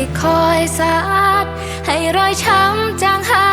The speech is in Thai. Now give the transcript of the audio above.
ที่คอยสาดให้รอยช้ำจางหาย